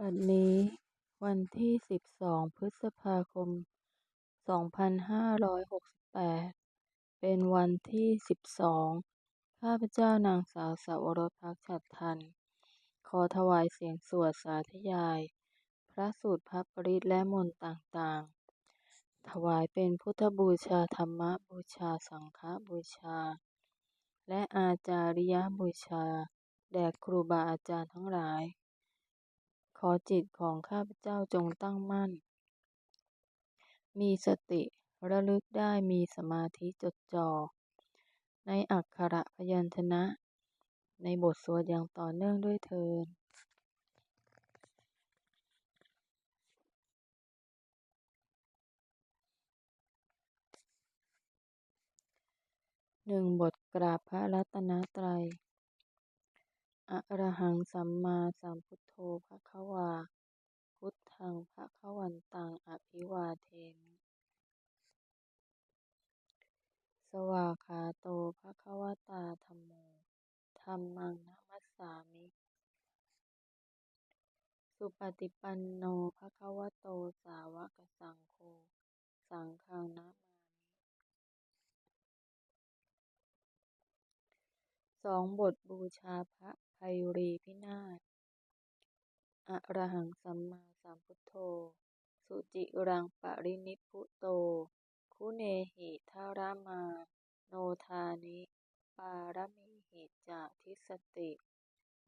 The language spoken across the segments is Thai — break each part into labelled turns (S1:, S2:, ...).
S1: บัดนี้ วันที่สิบสองพฤษภาคมสองพันห้าร้อยหกสิบแปดเป็นวันที่สิบสองข้าพเจ้านางสาวสาวรสพักฉัตรทัน ขอถวายเสียงสวดสาธยาย พระสูตรพระปริตและมนต์ต่างๆ ถวายเป็นพุทธบูชาธรรมบูชาสังฆบูชา และอาจาริยบูชา แด่ครูบาอาจารย์ทั้งหลาย อจิตของข้าพเจ้าจงตั้งมั่น มีสติระลึกได้มีสมาธิจดจ่อ ในอักขระพยัญชนะ ในบทสวดอย่างต่อเนื่องด้วยเทินหนึ่งบทกราบพระรัตนตรัย อะระหังสัมมาสัมพุทโธภะคะวา พุทธังภะคะวันตังอภิวาเทมิ สวากขาโตภะคะวตาธัมโมธัมมังนัมัสสามิ สุปฏิปันโนภะคะวโตสาวกสังโฆ สังฆังนะมามิสองบทบูชาพระ ภัยรีพินาศอระหังสัมมาสัมพุทโธ สุจิรังปรินิพุโต คุเนหิทารามา โนทานิ ปารมิหิจาทิสติ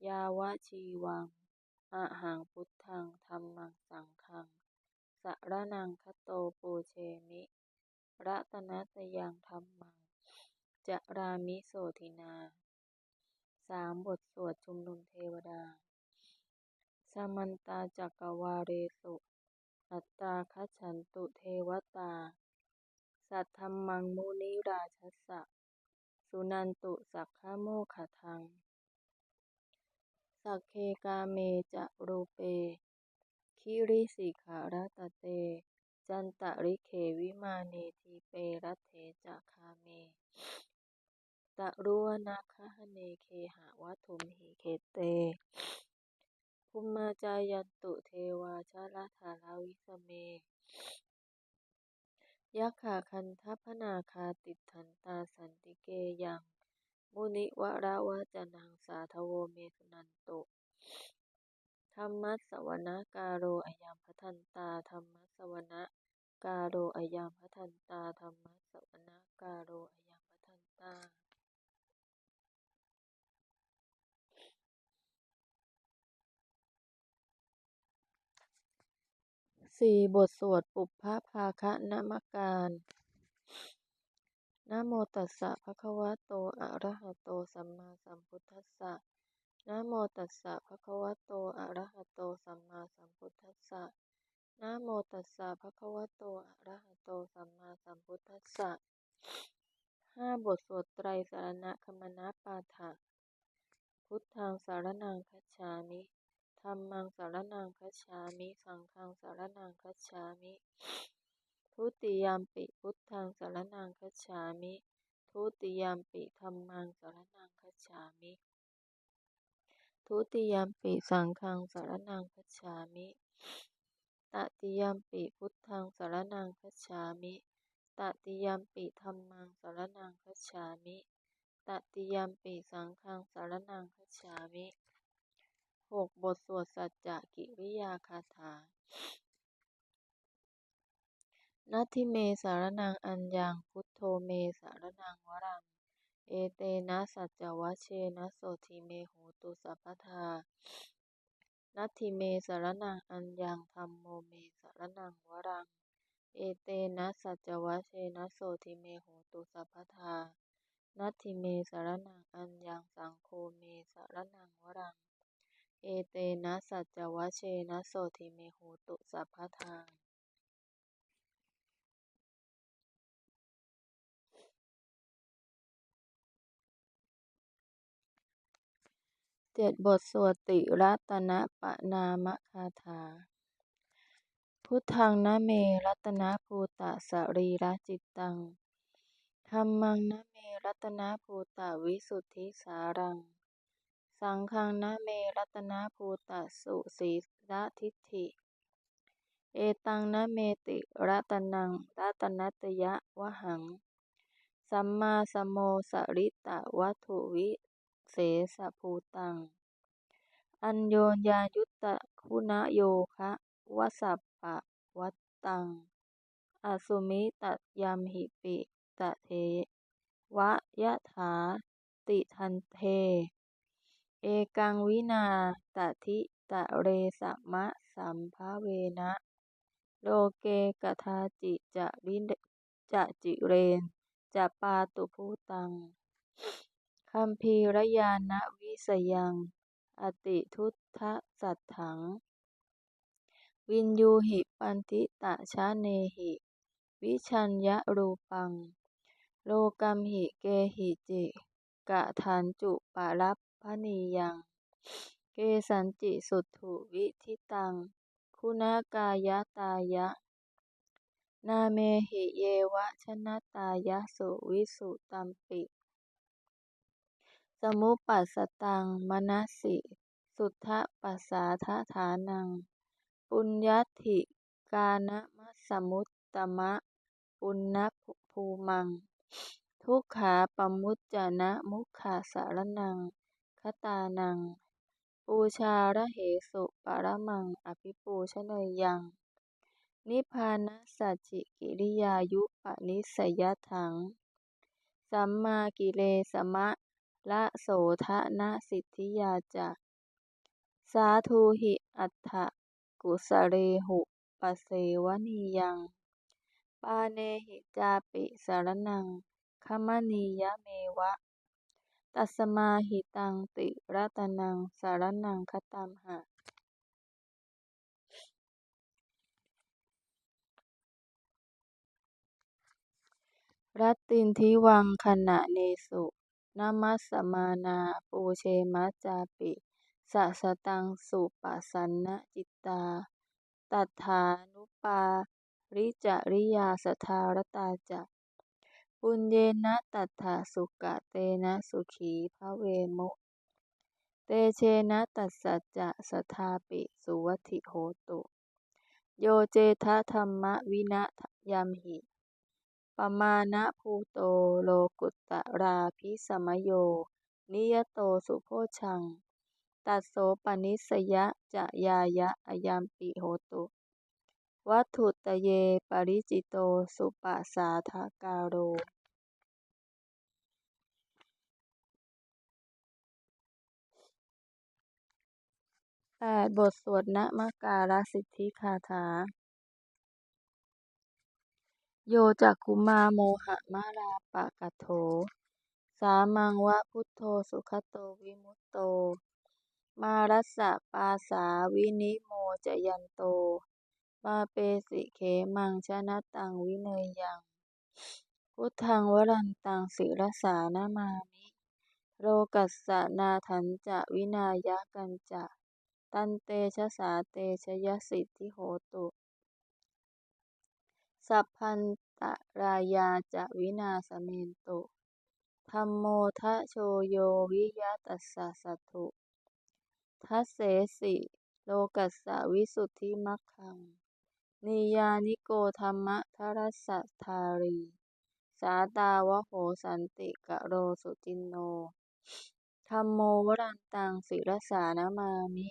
S1: ยาวะชีวังอะหังพุทธังธัมมังสังฆังสรนังคโตปูเชมิรัตนัตยังธัมมังจารามิโสทินา สามบทสวดชุมนุมเทวดา สมันตาจักวาเรสุอัตตาคัจฉันตุเทวตา สัทธมมังมุนิราชสะ สุนันตุสักขโมขทัง สักเคกาเมจะรูเป คิริสิขารตเต จันตริเขวิมาเนทีเปรัตเถจะคาเม ตะรุวนาคหเนเคหะวัตุมหิเคเตภุมมาจายันตุเทวาชาลธาราวิสเมยักขาคันทัพนาคาติทันตาสันติเกยังมุนิวราวาจนังสาทโวเมสนันตุธรรมัสสวนาการโรอยัมพทันตาธรรมัสสวนาการโรอยัมพทันตาธรรมัสสวนาการโรอยัมพทันตา สี่บทสวดปุพพภาคะนมการนะโมตัสสะภะคะวะโต อะระหะโต สัมมาสัมพุทธัสสะนะโมตัสสะภะคะวะโต อะระหะโต สัมมาสัมพุทธัสสะนะโมตัสสะภะคะวะโต อะระหะโต สัมมาสัมพุทธัสสะห้าบทสวดไตรสารณคมนาปาฐะพุทธังสารนังคัจฉามิ ธัมมังสารนังคัจฉามิ สังฆังสารนังคัจฉามิ ทุติยามปิพุทธังสารนังคัจฉามิ ทุติยามปิธัมมังสารนังคัจฉามิ ทุติยามปิสังฆังสารนังคัจฉามิตติยามปิพุทธังสารนังคัจฉามิตติยามปิธัมมังสารนังคัจฉามิตติยามปิสังฆังสารนังคัจฉามิ หกบทสวดสัจจะกิริยาคาถานัตถิเมสารนังอัญญังพุทโธเมสารนังวรัง เอเตนะสัจจวัชเชนะโสทิเมโหตุสัพพทานัตถิเมสารนังอัญญังธัมโมเมสารนังวรัง เอเตนะสัจจวัชเชนะโสทิเมโหตุสัพพทานัตถิเมสารนังอัญญังสังโฆเมสารนังวรัง เอเตนะสัจจวัชเชนะโสทิเมโหตุสัพพทาเจ็ดบทสวดติรัตนะปนามคาถา พุทธังนะเมรัตนะภูตะสรีระจิตตังธัมมังนะเมรัตนะภูตะวิสุทธิสารัง สังฆังนะเมรัตนภูตสุสีละทิฏฐิ เอตังนะเมติรัตนังรัตนัตยะวหัง สัมมาสมโมสริตะวัตถุวิเศษภูตัง อัญโยญายุตตะคุณโยคะวสัพปะวัตตัง อสุมิตยัมหิปิตะเท วะยะถาติทันเท เอกังวินาตทิตะเรสะมะสัมภเวนะ โลเกกทาจิจะวินจะจิเรนจะปาตุภูตังคัมภีรยานวิสยัง อติทุตทะสัตถัง วินยูหิปันทิตะชะเนหิ วิชัญญรูปัง โลกัมหิเกหิจิกะทันจุปารับ พนียัง เกสันจิสุถุวิทิตัง คุณากายตายะ นาเมหิเยวะชนะตายะสุวิสุตัมปิ สมุปัสสตังมนัสสิ สุทธปัสสาทฐานัง ปุญญัตถิกานะมัสสมุตตมะ ปุณณภูมัง ทุกขาปมุจจนะมุขะสารนัง ตานัง ปูชาระเหสุปรมัง อภิปูชนยัง นิพานัสสัจจิกิริยายุปนิสยถัง สัมมากิเลสมะละโสทะนะสิทธิยาจะสาธุหิอัฏฐกุสเรหุปเสวนียัง ปาเนหิจาปิสารนังคมนียะเมวะ ตัสมาหิตังติรัตนังสารนังคตัมหะรัตตินทิวังขณะเนสุนามัสมานาปูเชมัจจาปิสัสตังสุปัสันนจิตตา ตัฏฐานุปาริจริยาสทารตาจะ ปุญเยนะตัฏฐาสุกะเตนะสุขีภเวมุ เตเชนะตัสสัจจะสทาปิสุวัติโหตุ โยเจทะธรรมวินะยัมหิปมาณะภูโตโลกุตตราภิสมโย นิยโตสุโพชัง ตัสโสปนิสยะจะยายะอยัมปิโหตุ วัตถุตเย ปริจิโต สุปสาทกาโรแปดบทสวดนมการสิทธิคาถา โยจักขุมาโมหะมาราปะกะโถ สามังวะพุทโธสุขโตวิมุตโต มารัสสะปาสาวินิโมจยันโต มาเปสิเขมังชนะตังวิเนยยัง พุทธังวรันตังศิรสานามามิ โรกัสสนาทันจะวินายะกันจะ ตันเตชะสาเตชยสิทธิโหตุ สัพพันตรายาจะวินาสเมนตุธัมโมทะโชโยวิยะตัสสะสัตุทัสเสสิ โลกัสสะวิสุทธิมัคคัง นิยานิโกธรรมทรัสสะทารี สาตาวโหสันติกะโรสุจินโน ธัมโมวรันตังศิรสานามามิ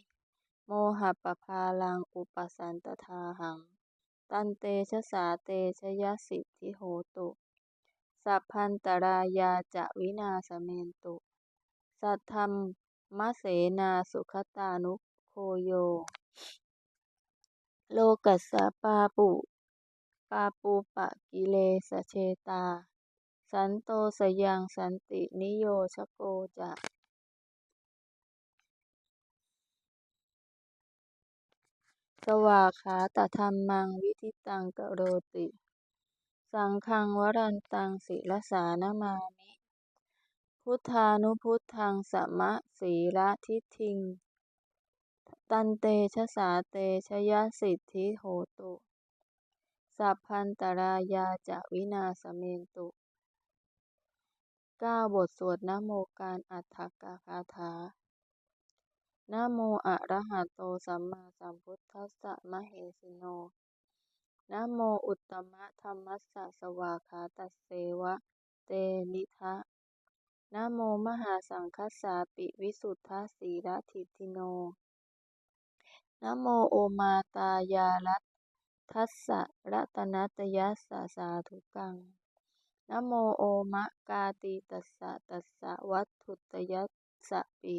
S1: โมหะปะพาลังอุปสันตทาหัง ตันเตชะสาเตชะยะสิทธิโหตุ สัพพันตรายาจะวินาสเมนตุ สัทธัมมะเสนาสุขตานุโคโย โลกัสสะปาปุปาปูปะกิเลสเชตา สันโตสยังสันตินิโยชโกจะสวาขาตธัมมังวิทิตังกโรติ สังฆังวรันตังศิรสานามามิ พุทธานุพุทธังสัมมะสีระทิฏฐิง ตันเตชะสาเตชยสิทธิโหตุ สัพพันตรายาจะวินาสเมนตุเก้าบทสวดนโมการอัฏฐกถาถานโมอะระหะโตสัมมาสัมพุทธัสสะมะเหสิโนนโมอุตตมะธัมมัสสะสวากขาตัสเสวะ เตนิทะนโมมหาสังคัสสาปิวิสุทธาสีระทิติโน นะโมโอมาตายารัตทัสสะรัตนัตยัสสะสาธุกังนะโมโอมะกาติตัสสะตัสสะวัตถุตยัสสะปิ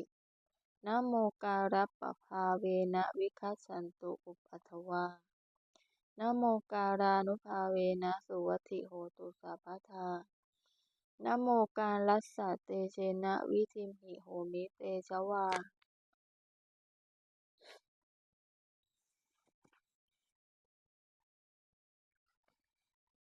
S1: นะโมการัปปภาเวนะวิคัสสันตุอุปัฏฐวานะโมการานุภาเวนะสุวัติโหตุสัพพทานะโมการัสสะเตเชนะวิทิมหิโหมิเตชวา